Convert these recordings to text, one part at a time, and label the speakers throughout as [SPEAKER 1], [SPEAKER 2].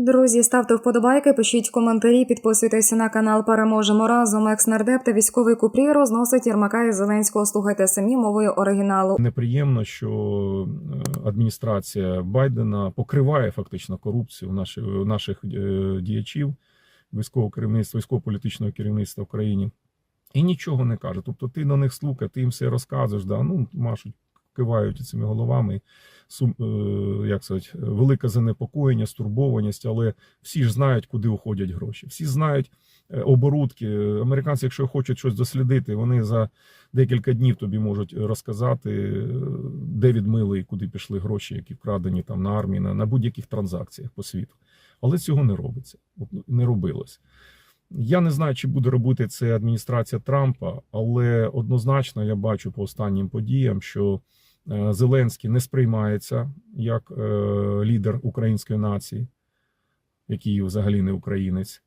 [SPEAKER 1] Друзі, ставте вподобайки, пишіть коментарі, підписуйтеся на канал. Переможемо разом. Екс-нардеп та військовий купрі розносить Єрмака і Зеленського. Слухайте самі мовою оригіналу.
[SPEAKER 2] Неприємно, що е, адміністрація Байдена покриває фактично корупцію наших, наших е, діячів, військового керівництва, військово-політичного керівництва в країні, і нічого не каже. Тобто ти на них слухай, ти їм все розказуєш, да, ну машуть, кивають цими головами. Сум, е, як сказати, велике занепокоєння, стурбованість, але всі ж знають, куди уходять гроші. Всі знають е, оборудки. Американці, якщо хочуть щось дослідити, вони за декілька днів тобі можуть розказати, е, де відмили і куди пішли гроші, які вкрадені там на армії, на, на будь-яких транзакціях по світу. Але цього не робиться, не робилось. Я не знаю, чи буде робити це адміністрація Трампа, але однозначно я бачу по останнім подіям, що Зеленський не сприймається як е, лідер української нації, який взагалі не українець.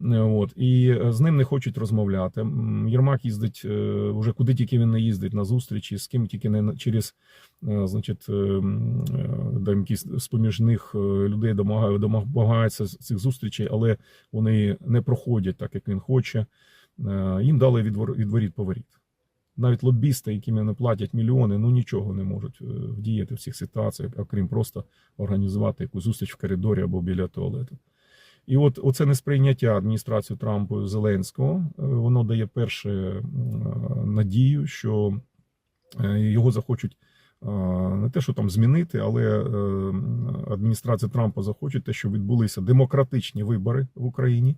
[SPEAKER 2] Е, От і е, з ним не хочуть розмовляти. Єрмак їздить е, вже куди тільки він не їздить на зустрічі, з ким тільки не через, е, значить, е, е, якісь з поміж них е, людей домагає- домагаються цих зустрічей, але вони не проходять так, як він хоче. Е, Їм дали відвор- відворіт поворіт. Навіть лобісти, яким не платять мільйони, ну нічого не можуть е, вдіяти в цих ситуаціях, окрім просто організувати якусь зустріч в коридорі або біля туалету. І от оце несприйняття адміністрацією Трампу Зеленського, е, воно дає перше е, надію, що його захочуть не те, що там змінити, але адміністрація Трампа захоче те, що відбулися демократичні вибори в Україні,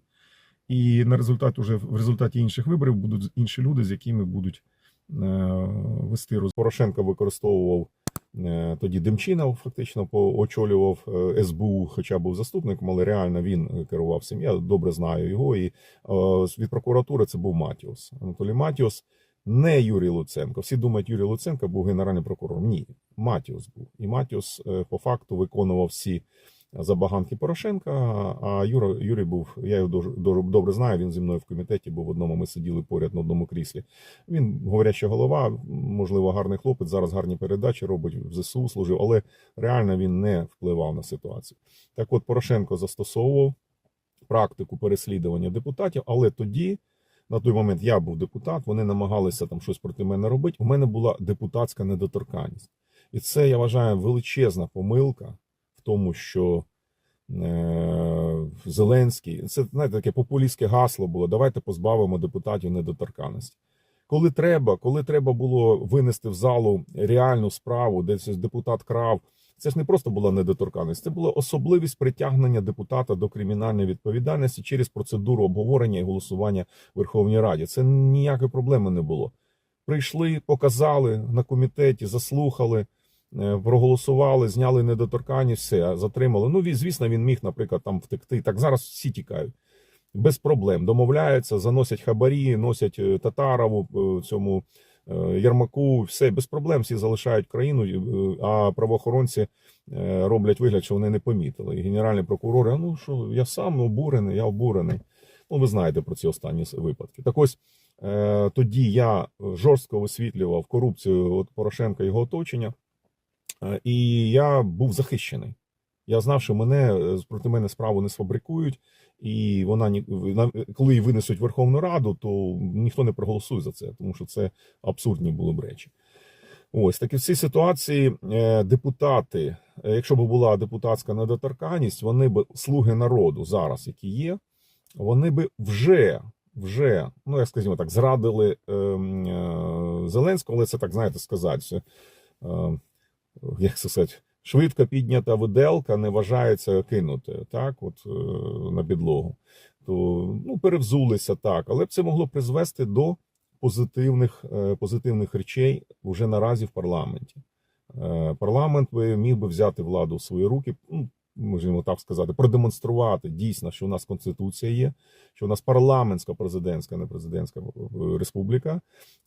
[SPEAKER 2] і на результат уже в результаті інших виборів будуть інші люди, з якими будуть е, вести роз... Порошенко використовував е, тоді Демчинов, фактично очолював е, СБУ, хоча був заступником, але реально він керував цим. Я добре знаю його. І від прокуратури це був Матіос. Анатолій Матіос, не Юрій Луценко. Всі думають, Юрій Луценко був генеральним прокурором. Ні, Матіос був. І Матіос е, по факту виконував всі забаганки Порошенка. А Юра, Юрій був, я його дуже, добре знаю. Він зі мною в комітеті був в одному. Ми сиділи поряд на одному кріслі. Він говоряча голова, можливо, гарний хлопець. Зараз гарні передачі робить в ЗСУ служив, але реально він не впливав на ситуацію. Так, от Порошенко застосовував практику переслідування депутатів, але тоді. На той момент я був депутат, вони намагалися там щось проти мене робити. У мене була депутатська недоторканність. І це, я вважаю, величезна помилка тому, що е, Зеленський, це знаєте, таке популістське гасло було: давайте позбавимо депутатів недоторканності. Коли треба, коли треба було винести в залу реальну справу, де депутат крав, це ж не просто була недоторканність, це була особливість притягнення депутата до кримінальної відповідальності через процедуру обговорення і голосування в Верховній Раді. Це ніякої проблеми не було. Прийшли, показали на комітеті, заслухали, проголосували, зняли недоторканність, все затримали. Ну, звісно, він міг, наприклад, там втекти. Так зараз всі тікають. Без проблем домовляються, заносять хабарі, носять е, Татарову е, цьому е, Ярмаку, все без проблем. Всі залишають країну, е, а правоохоронці е, роблять вигляд, що вони не помітили. І генеральний прокурор, «А ну що я сам обурений, я обурений. Ну, ви знаєте про ці останні випадки. Так ось е, тоді я жорстко висвітлював корупцію от Порошенка і його оточення, е, і я був захищений. Я знав, що мене е, проти мене справу не сфабрикують, і вона коли її винесуть в Верховну Раду, то ніхто не проголосує за це, тому що це абсурдні були б речі. Ось такі в цій ситуації е, депутати, е, якщо б була депутатська недоторканність, вони б слуги народу зараз, які є, вони би вже, вже, ну як скажімо так, зрадили е, е, Зеленського, але це так знаєте сказати. Е, як це сказати, швидко піднята виделка не вважається кинутою, так, от е, на підлогу. То ну, перевзулися так, але б це могло призвести до позитивних, е, позитивних речей вже наразі в парламенті. Е, Парламент би міг би взяти владу в свої руки, ну, можемо так сказати, продемонструвати дійсно, що у нас конституція є, що у нас парламентська президентська, не президентська е, республіка,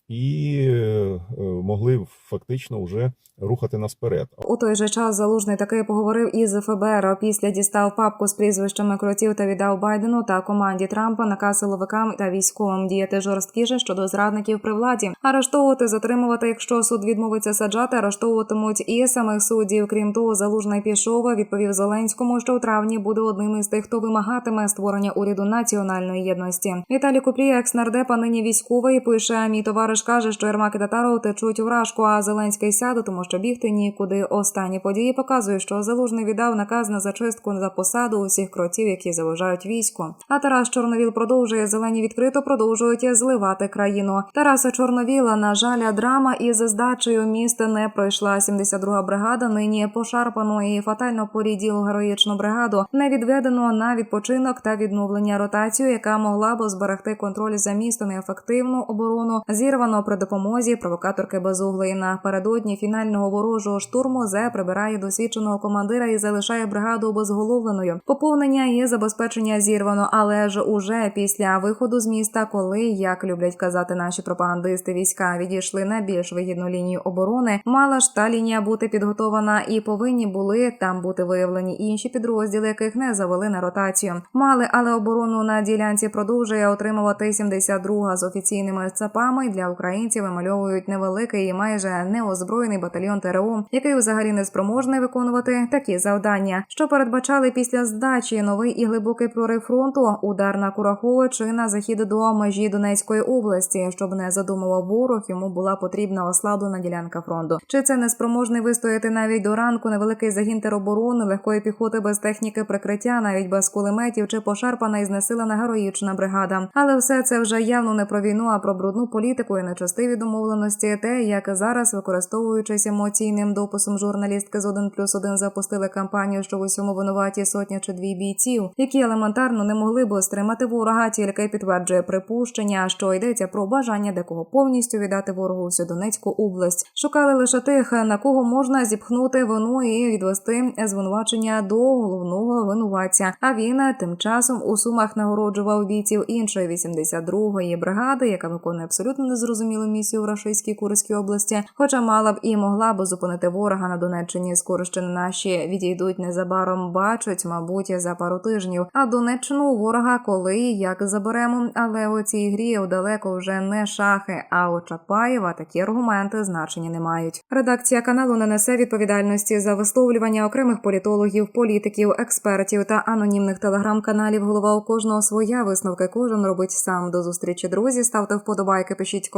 [SPEAKER 2] і е, могли фактично вже рухати нас вперед.
[SPEAKER 1] У той же час залужний таки поговорив із ФБР. Після дістав папку з прізвищами кротів та віддав Байдену та команді Трампа наказ силовикам та військовим діяти жорсткіше щодо зрадників при владі, арештовувати, затримувати, якщо суд відмовиться саджати, арештовуватимуть і самих суддів. Крім того, залужний пішов. Відповів Зеленському, що у травні буде одним із тих, хто вимагатиме створення уряду національної єдності. Віталій Купрій, екс-нардепа, нині військовий, пише: мій товариш каже, що Єрмак і Татаров течуть у рашку, а Зеленський сяде, тому що бігти нікуди. Останні події показують, що залужний віддав наказ на зачистку за посаду усіх кротів, які заважають війську. А Тарас Чорновіл продовжує зелені відкрито продовжують зливати країну. Тараса Чорновіла, на жаль, драма із здачею міста не пройшла. 72-га бригада нині пошарпану і фатально поріділу героїчну бригаду не відведено на відпочинок та відновлення ротацію, яка могла б зберегти контроль за містом і ефективну оборону. Зірвано при допомозі провокаторки Безуглої. Напередодні фінального ворожого штурму зе прибирає досвідченого командира і залишає бригаду обезголовленою. Поповнення і забезпечення зірвано, але ж уже після виходу з міста, коли як люблять казати наші пропагандисти, війська відійшли на більш вигідну лінію оборони, мала ж та лінія бути підготована і повинні були там бути виявлені інші підрозділи, яких не завели на ротацію. Мали, але оборону на ділянці продовжує отримувати 72-га з офіційними ЦАПами. Для українців вимальовують невеликий і майже неозброєний батальйон ТРО, який взагалі не спроможний виконувати такі завдання, що передбачали після здачі новий і глибокий прорив фронту, удар на Курахове чи на захід до межі Донецької області, щоб не задумував ворог, йому була потрібна ослаблена ділянка фронту. Чи це неспроможний вистояти навіть до ранку невеликий загін тероборони, легкої піхоти без техніки прикриття, навіть без кулеметів чи пошарпана і знесилена героїчна бригада. Але все це вже явно не про війну, а про брудну політику і нечестиві домовленості. Те, як зараз, використовуючись емоційним дописом журналістки з 1 плюс 1 запустили кампанію, що в усьому винуваті сотня чи дві бійців, які елементарно не могли б стримати ворога, тільки підтверджує припущення, що йдеться про бажання декого повністю віддати ворогу всю Донецьку область. Шукали лише тих, на кого можна зіпхнути вину і відвести звинувачення до головного винуватця. А він тим часом у сумах нагороджував бійців іншої 82-ї бригади, яка виконує абсолютно незрозумілу місію в Рашистській Курській області, хоча мала б і могла б зупинити ворога на Донеччині. Скоро ще наші відійдуть незабаром. Бачать, мабуть, за пару тижнів. А Донеччину ворога коли і як заберемо. Але у цій грі далеко вже не шахи. А у Чапаєва такі аргументи значення не мають. Редакція каналу не несе відповідальності за висловлювання окремих політологів, політиків, експертів та анонімних телеграм-каналів. Голова у кожного своя висновки. Кожен робить сам. До зустрічі друзі. Ставте вподобайки, пишіть